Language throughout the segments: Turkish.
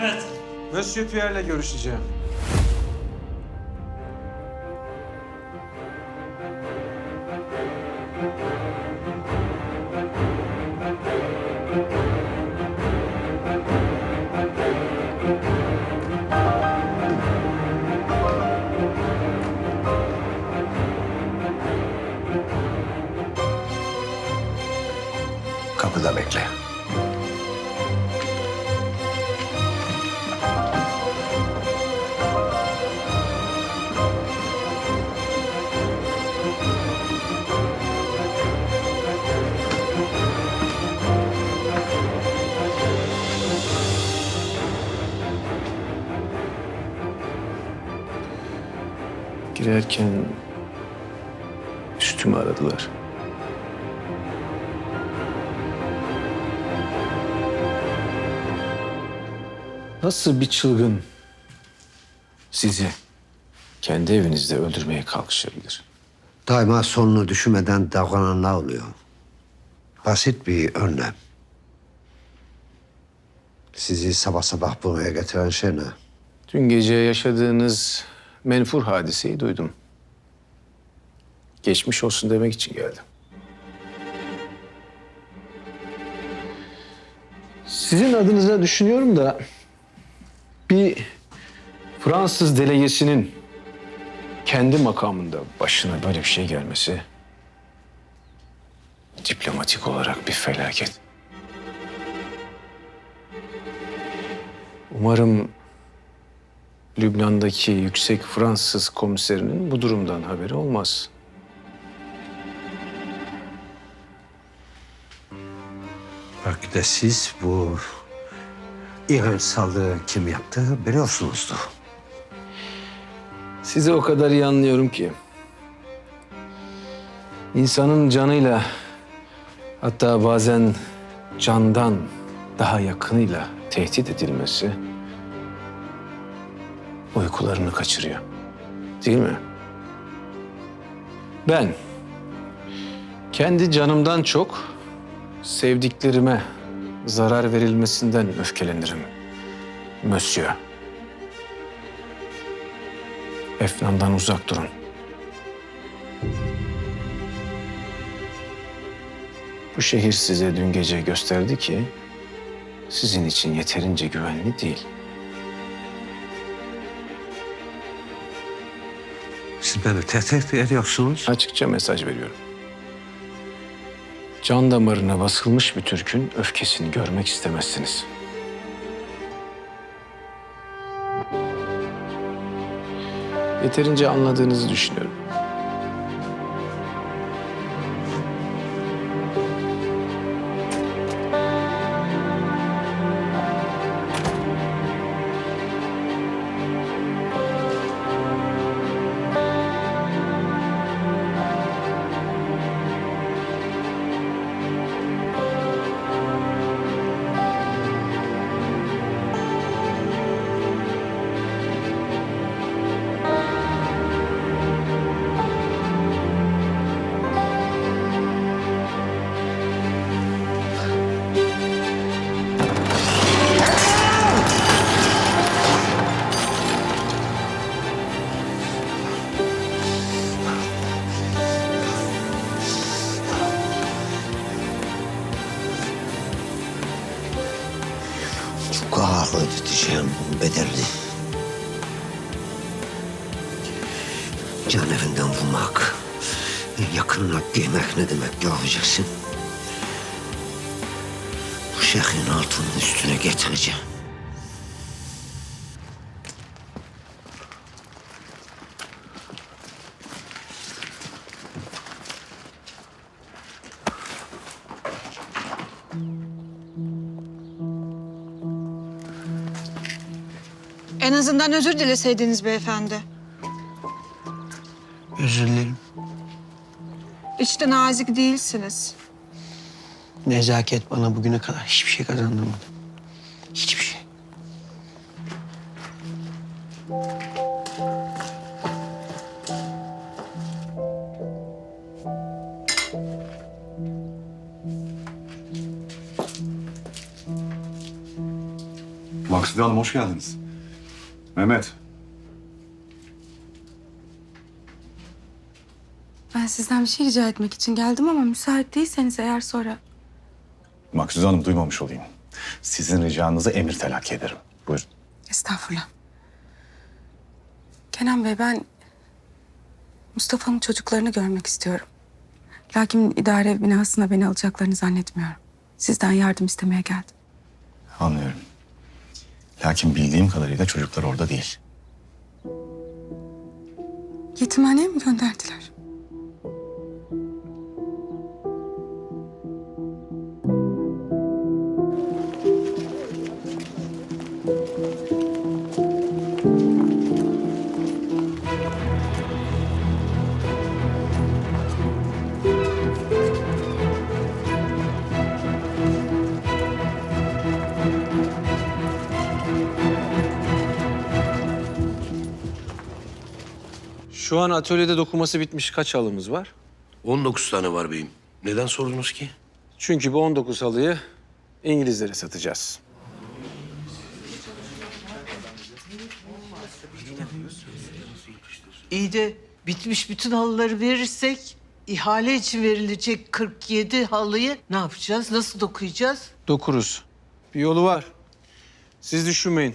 Evet. Monsieur Pierre'le görüşeceğim. Kapıda bekle. Girerken üstümü aradılar. Nasıl bir çılgın sizi kendi evinizde öldürmeye kalkışabilir? Daima sonunu düşünmeden davrananlar oluyor. Basit bir önlem. Sizi sabah sabah buraya getiren şey ne? Dün gece yaşadığınız menfur hadiseyi duydum. Geçmiş olsun demek için geldim. Sizin adınıza düşünüyorum da bir Fransız delegesinin kendi makamında başına böyle bir şey gelmesi diplomatik olarak bir felaket. Umarım Lübnan'daki yüksek Fransız komiserinin bu durumdan haberi olmaz. Belki de siz bu İran saldırı kim yaptı biliyorsunuzdur. Sizi o kadar iyi anlıyorum ki. İnsanın canıyla hatta bazen candan daha yakınıyla tehdit edilmesi uykularını kaçırıyor. Değil mi? Ben kendi canımdan çok sevdiklerime zarar verilmesinden öfkelenirim. Monsieur. Efnan'dan uzak durun. Bu şehir size dün gece gösterdi ki sizin için yeterince güvenli değil. Siz beni tehdit ediyorsunuz. Açıkça mesaj veriyorum. Can damarına basılmış bir Türk'ün öfkesini görmek istemezsiniz. Yeterince anladığınızı düşünüyorum. Ağır ödeteceğim bunun bedelini. Can evinden vurmak, yakınına giymek ne demek göreceksin. Bu şehrin altının üstüne getireceğim. En azından özür dileseydiniz beyefendi. Özür dilerim. Hiç de nazik değilsiniz. Nezaket bana bugüne kadar hiçbir şey kazandırmadı. Hiçbir şey. Maksude Hanım hoş geldiniz. Mehmet, Ben sizden bir şey rica etmek için geldim ama müsait değilseniz eğer sonra... Maksude Hanım duymamış olayım. Sizin ricanızı emir telakki ederim. Buyurun. Estağfurullah. Kenan Bey ben Mustafa'nın çocuklarını görmek istiyorum. Lakin idare binasına beni alacaklarını zannetmiyorum. Sizden yardım istemeye geldim. Anlıyorum. Lakin bildiğim kadarıyla çocuklar orada değil. Yetimhaneye mi gönderdiler? Şu an atölyede dokuması bitmiş kaç halımız var? 19 tane var beyim. Neden sordunuz ki? Çünkü bu 19 halıyı İngilizlere satacağız. İyi de bitmiş bütün halıları verirsek ihale için verilecek 47 halıyı ne yapacağız? Nasıl dokuyacağız? Dokuruz. Bir yolu var. Siz düşünmeyin.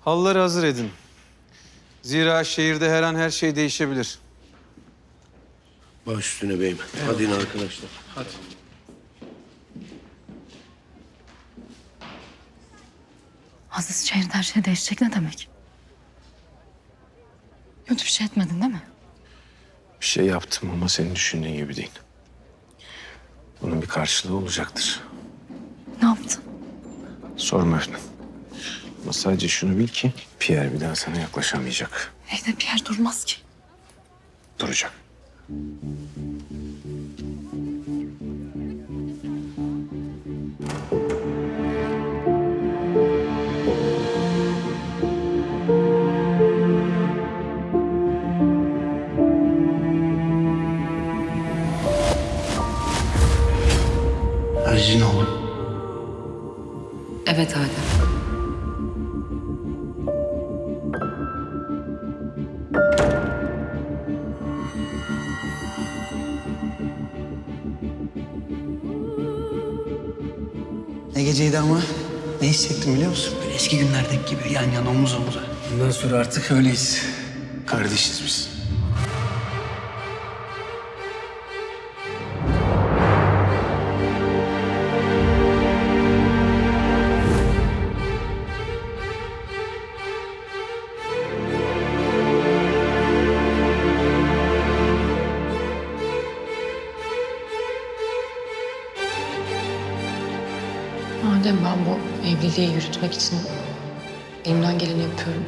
Halıları hazır edin. Zira şehirde her an her şey değişebilir. Baş üstüne beyim. Hadi in arkadaşlar. Aziz şehirde her şey değişecek ne demek? Kötü bir şey etmedin değil mi? Bir şey yaptım ama senin düşündüğün gibi değil. Bunun bir karşılığı olacaktır. Ne yaptın? Sorma Efnan. Ama sadece şunu bil ki Pierre bir daha sana yaklaşamayacak. Evde yer durmaz ki. Duracak. Ne geceydi ama? Ne hissettim biliyor musun? Böyle eski günlerdeki gibi yan yana omuz omuza. Bundan sonra artık öyleyiz. Kardeşiz biz. Adem ben bu evliliği yürütmek için elimden geleni yapıyorum.